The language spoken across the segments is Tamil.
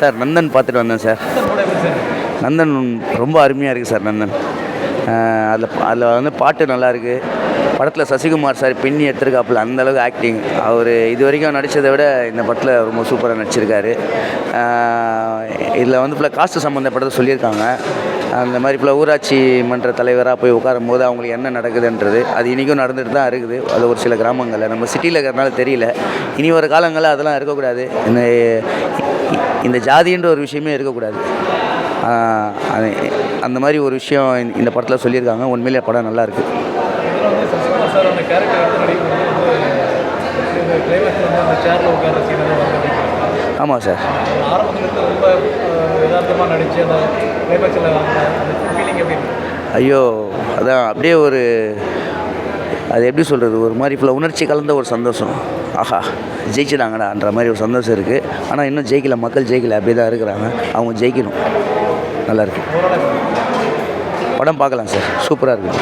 சார் நந்தன் பார்த்துட்டு வந்தேன் சார். நந்தன் ரொம்ப அருமையாக இருக்குது சார் நந்தன். அதில் அதில் வந்து பாட்டு நல்லாயிருக்கு படத்தில் சசிகுமார் சார் பின்னி எடுத்திருக்காப்புல அந்தளவுக்கு ஆக்டிங் அவர் இது வரைக்கும் நடித்ததை விட இந்த படத்தில் ரொம்ப சூப்பராக நடிச்சிருக்காரு. இதில் வந்து இப்போ காஸ்ட் சம்மந்தப்பட்டதை சொல்லியிருக்காங்க. அந்த மாதிரி இப்போ ஊராட்சி மன்ற தலைவராக போய் உட்காரும் போது அவங்களுக்கு என்ன நடக்குதுன்றது அது இன்றைக்கும் நடந்துட்டு தான் இருக்குது. அது ஒரு சில கிராமங்களில். நம்ம சிட்டியில் இருக்கிறனால தெரியல. இனி வர காலங்களில் அதெல்லாம் இருக்கக்கூடாது. இந்த ஜாதின்ற ஒரு விஷயமே இருக்கக்கூடாது. அந்த மாதிரி ஒரு விஷயம் இந்த படத்தில் சொல்லியிருக்காங்க. உண்மையிலே படம் நல்லா நல்லாயிருக்கு ஆமாம் சார். ஐயோ அதான் அப்படியே ஒரு அது எப்படி சொல்கிறது ஒரு மாதிரி ஃபுல்லாக உணர்ச்சி கலந்த ஒரு சந்தோஷம். ஆஹா ஜெயிச்சிட்டாங்கடான்ற மாதிரி ஒரு சந்தோஷம் இருக்குது ஆனால் இன்னும் ஜெயிக்கல மக்கள் ஜெயிக்கல அப்படியே தான் இருக்கிறாங்க. அவங்க ஜெயிக்கணும். நல்லாயிருக்கு படம் பார்க்கலாம் சார். சூப்பராக இருக்குது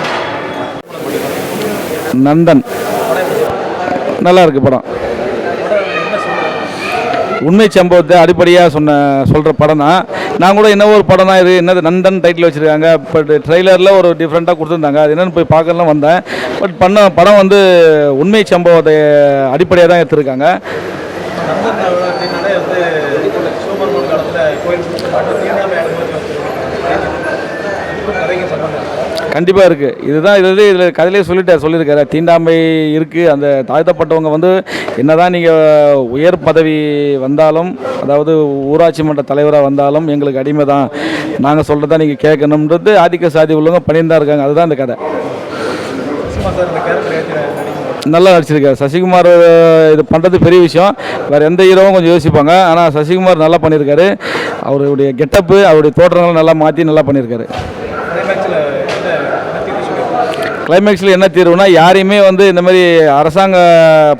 நந்தன். நல்லா இருக்கு படம். உண்மை சம்பவத்தை அடிப்படையாக சொன்ன சொல்கிற படம் தான் நான் கூட என்ன ஒரு படம் தான் இது என்னது நந்தன் டைட்டில் வச்சுருக்காங்க. பட் ட்ரெய்லரில் ஒரு டிஃப்ரெண்ட்டாக கொடுத்துருந்தாங்க. அது என்னென்னு போய் பார்க்கலாம் வந்தேன். பட் பண்ண படம் வந்து உண்மை சம்பவத்தை அடிப்படையாக தான் எடுத்திருக்காங்க. கண்டிப்பாக இருக்குது இதுதான் இது வந்து இதில் கதையிலே சொல்லிட்டார் சொல்லியிருக்காரு. தீண்டாமை இருக்குது அந்த தாழ்த்தப்பட்டவங்க வந்து என்னதான் நீங்கள் உயர் பதவி வந்தாலும் அதாவது ஊராட்சி மன்ற தலைவராக வந்தாலும் எங்களுக்கு அடிமை தான் நாங்கள் சொல்கிறத நீங்கள் கேட்கணுன்றது ஆதிக்க சாதி உள்ளவங்க பண்ணியிருந்தா இருக்காங்க. அதுதான் இந்த கதை. நல்லா நடிச்சிருக்காரு. சசிகுமார் இது பண்ணுறது பெரிய விஷயம். வேறு எந்த ஹீரோவும் கொஞ்சம் யோசிப்பாங்க. ஆனால் சசிகுமார் நல்லா பண்ணியிருக்காரு. அவருடைய கெட்டப்பு அவருடைய தோற்றங்களை நல்லா மாற்றி நல்லா பண்ணியிருக்காரு கிளைமேக்ஸில் என்ன என்ன தீர்வு சொல்லியிருக்காங்க கிளைமேக்ஸில் என்ன தீர்வுனா யாரையுமே வந்து இந்த மாதிரி அரசாங்க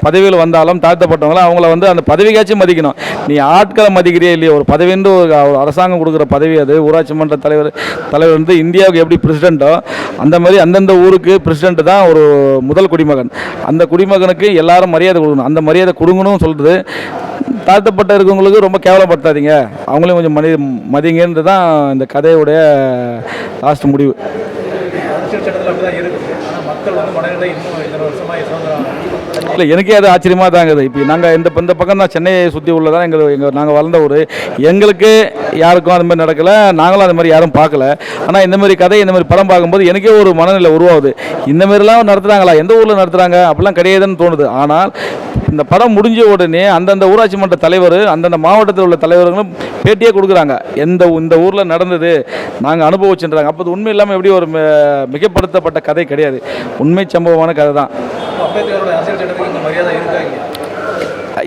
பதவியில் வந்தாலும் தாழ்த்தப்பட்டவங்கள அவங்கள வந்து அந்த பதவிக்காச்சும் மதிக்கணும். நீ ஆட்களை மதிக்கிறியே இல்லையோ? ஒரு பதவின்னு ஒரு அரசாங்கம் கொடுக்குற பதவி அது. ஊராட்சி மன்ற தலைவர் தலைவர் வந்து இந்தியாவுக்கு எப்படி பிரசிடெண்ட்டோ அந்த மாதிரி அந்தந்த ஊருக்கு பிரசிடெண்ட் தான் ஒரு முதல் குடிமகன். அந்த குடிமகனுக்கு எல்லாரும் மரியாதை கொடுக்கணும். அந்த மரியாதை கொடுங்கணும்னு சொல்கிறது தாழ்த்தப்பட்ட இருக்கவங்களுக்கு ரொம்ப கேவலப்படுத்தாதீங்க. அவங்களையும் கொஞ்சம் மதி மதிங்கன்றது தான் இந்த கதையுடைய லாஸ்ட் முடிவு. மக்கள் வந்து மனநிலை இன்னும் இத்தனை வருஷமாக சுதந்திரம் இல்லை எனக்கே அது ஆச்சரியமாக தான் இருக்குது. இப்போ நாங்கள் இந்த இந்த பக்கம் தான் சென்னையை சுற்றி உள்ளதான் எங்கள் எங்கள் நாங்கள் வளர்ந்த ஊர். எங்களுக்கு யாருக்கும் அது மாதிரி நடக்கலை. நாங்களும் அது மாதிரி யாரும் பார்க்கல. ஆனால் இந்த மாதிரி கதை இந்த மாதிரி படம் பார்க்கும்போது எனக்கே ஒரு மனநிலை உருவாகுது. இந்த மாதிரிலாம் நடத்துகிறாங்களா எந்த ஊரில் நடத்துகிறாங்க அப்படிலாம் கிடையாதுன்னு தோணுது. ஆனால் இந்த படம் முடிஞ்ச உடனே அந்தந்த ஊராட்சி மன்ற தலைவர் அந்தந்த மாவட்டத்தில் உள்ள தலைவர்களும் பேட்டியே கொடுக்குறாங்க. எந்த இந்த ஊரில் நடந்தது? நாங்கள் அனுபவிச்சுன்றாங்க. அப்போது உண்மை இல்லாமல் எப்படி ஒரு மிகப்படுத்தப்பட்ட கதை கிடையாது. உண்மை சம்பவமான கதை தான். அம்பேத்கரோட அரசியல்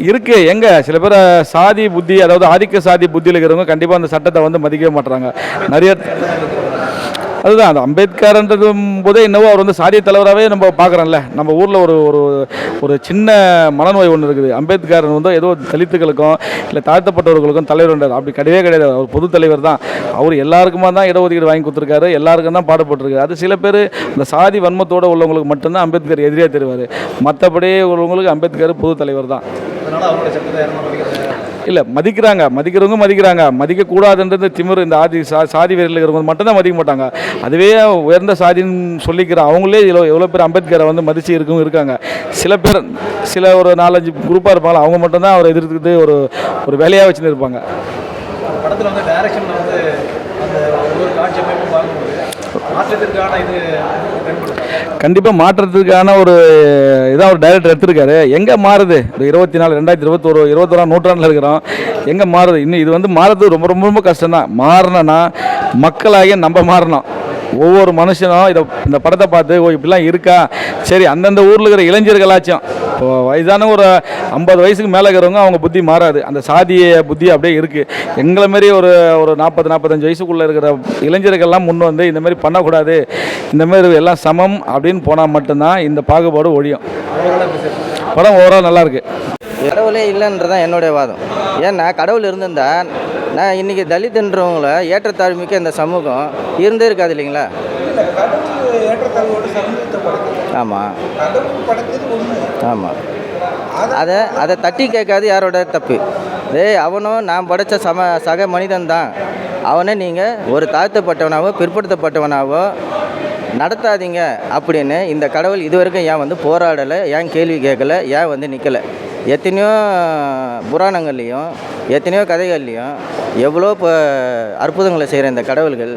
இருக்கு. எங்க? சில பேர் சாதி புத்தி அதாவது ஆதிக்க சாதி புத்தியில் இருக்கிறவங்க கண்டிப்பாக அந்த சட்டத்தை வந்து மதிக்கவே மாட்டுறாங்க நிறைய அதுதான் அந்த அம்பேத்கர்ன்றது போதே என்னவோ அவர் வந்து சாதிய தலைவராகவே நம்ம பார்க்குறோம்ல. நம்ம ஊரில் ஒரு ஒரு ஒரு சின்ன மனநோய் ஒன்று இருக்குது. அம்பேத்கர் வந்து ஏதோ தலித்துகளுக்கும் இல்லை தாழ்த்தப்பட்டவர்களுக்கும் தலைவர் அப்படி கிடையவே கிடையாது. அவர் பொது தலைவர் தான். அவர் எல்லாருக்குமா தான் இடஒதுக்கீடு வாங்கி கொடுத்துருக்காரு. எல்லாருக்கும் தான் பாடுபட்டுருக்காரு அது சில பேர் இந்த சாதி வன்மத்தோடு உள்ளவங்களுக்கு மட்டும்தான் அம்பேத்கர் எதிரியாக தெரிவார். மற்றபடி உள்ளவங்களுக்கு அம்பேத்கர் பொது தலைவர் தான். இல்லை மதிக்கிறாங்க. மதிக்கிறவங்க மதிக்கிறாங்க. மதிக்கக்கூடாதுன்றது திமிர். இந்த ஆதி சா சாதி வேரில் இருக்கிறவங்க மட்டும்தான் மதிக்க மாட்டாங்க. அதுவே உயர்ந்த சாதின்னு சொல்லிக்கிற அவங்களே எவ்வளோ எவ்வளோ பேர் அம்பேத்கரை வந்து மதித்து இருக்கவும் இருக்காங்க. சில பேர் சில ஒரு நாலஞ்சு குரூப்பாக இருப்பாங்க அவங்க மட்டும்தான் அவரை எதிர்த்துக்கிட்டு ஒரு ஒரு வேலையாக வச்சுன்னு இருப்பாங்க. படத்தில் வந்து டைரக்ஷனில் வந்து அந்த ஒவ்வொரு காட்சி அமைப்பும் பார்க்கும்போது மாற்றத்திற்கான இது கண்டிப்பாக மாற்றத்துக்கான ஒரு இதான் ஒரு டைரக்டர் எடுத்திருக்காரு. எங்கே மாறுது? ஒரு இருபத்தி நாலு ரெண்டாயிரத்தி இருபத்தொரு இருபத்தோராம் நூற்றாண்டில் இருக்கிறோம். எங்கே மாறுது? இன்னும் இது வந்து மாறுறது ரொம்ப ரொம்ப ரொம்ப கஷ்டம் தான் மாறணும்னா மக்களாகிய நம்ம மாறணும். ஒவ்வொரு மனுஷனும் இதை இந்த படத்தை பார்த்து ஓ இப்படிலாம் இருக்கா? சரி அந்தந்த ஊரில் இருக்கிற இளைஞர்களாச்சும் வயதான ஒரு ஐம்பது வயசுக்கு மேலே இருக்கிறவங்க அவங்க புத்தி மாறாது. அந்த சாதிய புத்தி அப்படியே இருக்குது எங்களை மாரி ஒரு ஒரு நாற்பது நாற்பத்தஞ்சு வயசுக்குள்ளே இருக்கிற இளைஞர்கள்லாம் முன் வந்து இந்த மாதிரி பண்ணக்கூடாது. இந்த மாதிரி எல்லாம் சமம் அப்படின்னு போனால் மட்டும்தான் இந்த பாகுபாடு ஒழியும். படம் ஓவரால் நல்லா இருக்கு. கடவுளே இல்லைன்றது தான் என்னுடைய வாதம். ஏன்னா கடவுள் இருந்திருந்தா நான் இன்றைக்கி தலித்துன்றவங்கள ஏற்றத்தாழ்மிக்க இந்த சமூகம் இருந்தே இருக்காது இல்லைங்களா? ஆமாம் ஆமாம் அதை அதை தட்டி கேட்காது யாரோட தப்பு. டேய் அவனும் நான் படைத்த சம சக மனிதன் தான் அவனை நீங்கள் ஒரு தாழ்த்தப்பட்டவனாவோ பிற்படுத்தப்பட்டவனாவோ நடத்தாதீங்க அப்படின்னு இந்த கடவுள் இதுவரைக்கும் ஏன் வந்து போராடலை ஏன் கேள்வி கேட்கல ஏன் வந்து நிற்கலை எத்தனையோ புராணங்கள்லேயும் எத்தனையோ கதைகள்லேயும் எவ்வளோ இப்போ அற்புதங்களை செய்கிற இந்த கடவுள்கள்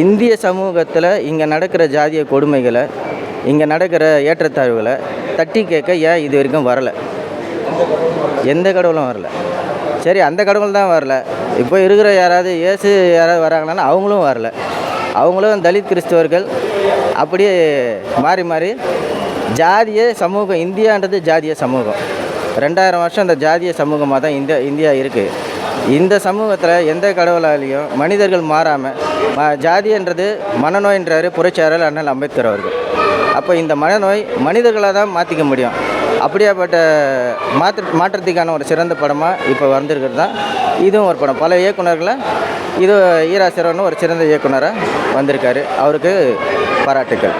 இந்திய சமூகத்தில் இங்கே நடக்கிற ஜாதிய கொடுமைகளை இங்கே நடக்கிற ஏற்றத்தாழ்வுகளை தட்டி கேட்க ஏன் இது வரைக்கும் வரலை? எந்த கடவுளும் வரல. சரி அந்த கடவுள் தான் வரல. இப்போ இருக்கிற யாராவது இயேசு யாராவது வராங்கன்னா அவங்களும் வரல. அவங்களும் தலித் கிறிஸ்தவர்கள். அப்படியே மாறி மாறி ஜாதிய சமூகம் இந்தியான்றது ஜாதிய சமூகம். ரெண்டாயிரம் வருஷம் இந்த ஜாதிய சமூகமாக தான் இந்தியா இந்தியா இருக்குது இந்த சமூகத்தில் எந்த கடவுளாலையும் மனிதர்கள் மாறாமல் ஜாதின்றது மனநோயின்றார் புரட்சியாளர் அண்ணல் அம்பேத்கர் அவர்கள். அப்போ இந்த மனநோய் மனிதர்களாக தான் மாற்றிக்க முடியும். அப்படியாப்பட்ட மாற்று மாற்றத்துக்கான ஒரு சிறந்த படமாக இப்போ வந்திருக்கிறது தான். இதுவும் ஒரு படம். பல இயக்குனர்களை இது ஈரா சிறவன் ஒரு சிறந்த இயக்குனராக வந்திருக்காரு. அவருக்கு பாராட்டுக்கள்.